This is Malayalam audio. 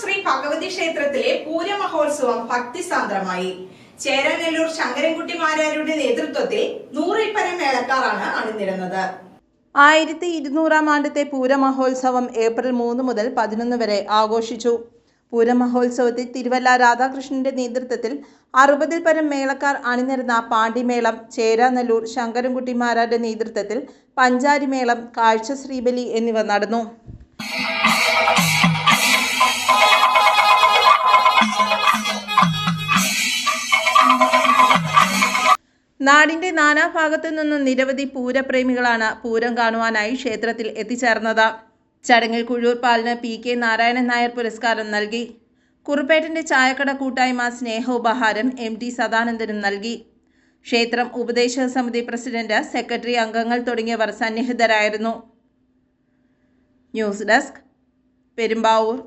ശ്രീ ഭഗവതി ക്ഷേത്രത്തിലെ പൂരമഹോത്സവം ഭക്തിസാന്ദ്രമായി. ചേരനെല്ലൂർ ശങ്കരൻകുട്ടി മാരാരുടെ നേതൃത്വത്തിൽ നൂറിൽ പരം മേളക്കാരാണ് അണിനിരുന്നത്. ആയിരത്തി ഇരുന്നൂറാം ആണ്ടത്തെ പൂരമഹോത്സവം ഏപ്രിൽ മൂന്ന് മുതൽ പതിനൊന്ന് വരെ ആഘോഷിച്ചു. പൂരമഹോത്സവത്തിൽ തിരുവല്ല രാധാകൃഷ്ണന്റെ നേതൃത്വത്തിൽ അറുപതിൽ പരം മേളക്കാർ അണിനിരുന്ന പാണ്ടിമേളം ചേരാനല്ലൂർ ശങ്കരൻകുട്ടിമാരാരുടെ നേതൃത്വത്തിൽ പഞ്ചാരിമേളം കാഴ്ച ശ്രീബലി എന്നിവ നടന്നു. നാടിന്റെ നാനാഭാഗത്തു നിന്നും നിരവധി പൂരപ്രേമികളാണ് പൂരം കാണുവാനായി ക്ഷേത്രത്തിൽ എത്തിച്ചേർന്നത്. ചടങ്ങിൽ കുഴൂർ പാലിന് പി കെ നാരായണൻ നായർ പുരസ്കാരം നൽകി. കുറുപ്പേട്ടന്റെ ചായക്കട കൂട്ടായ്മ സ്നേഹോപഹാരം എം ടി സദാനന്ദനും നൽകി. ക്ഷേത്രം ഉപദേശക സമിതി പ്രസിഡന്റ് സെക്രട്ടറി അംഗങ്ങൾ തുടങ്ങിയവർ സന്നിഹിതരായിരുന്നു. News desk Perumbavoor.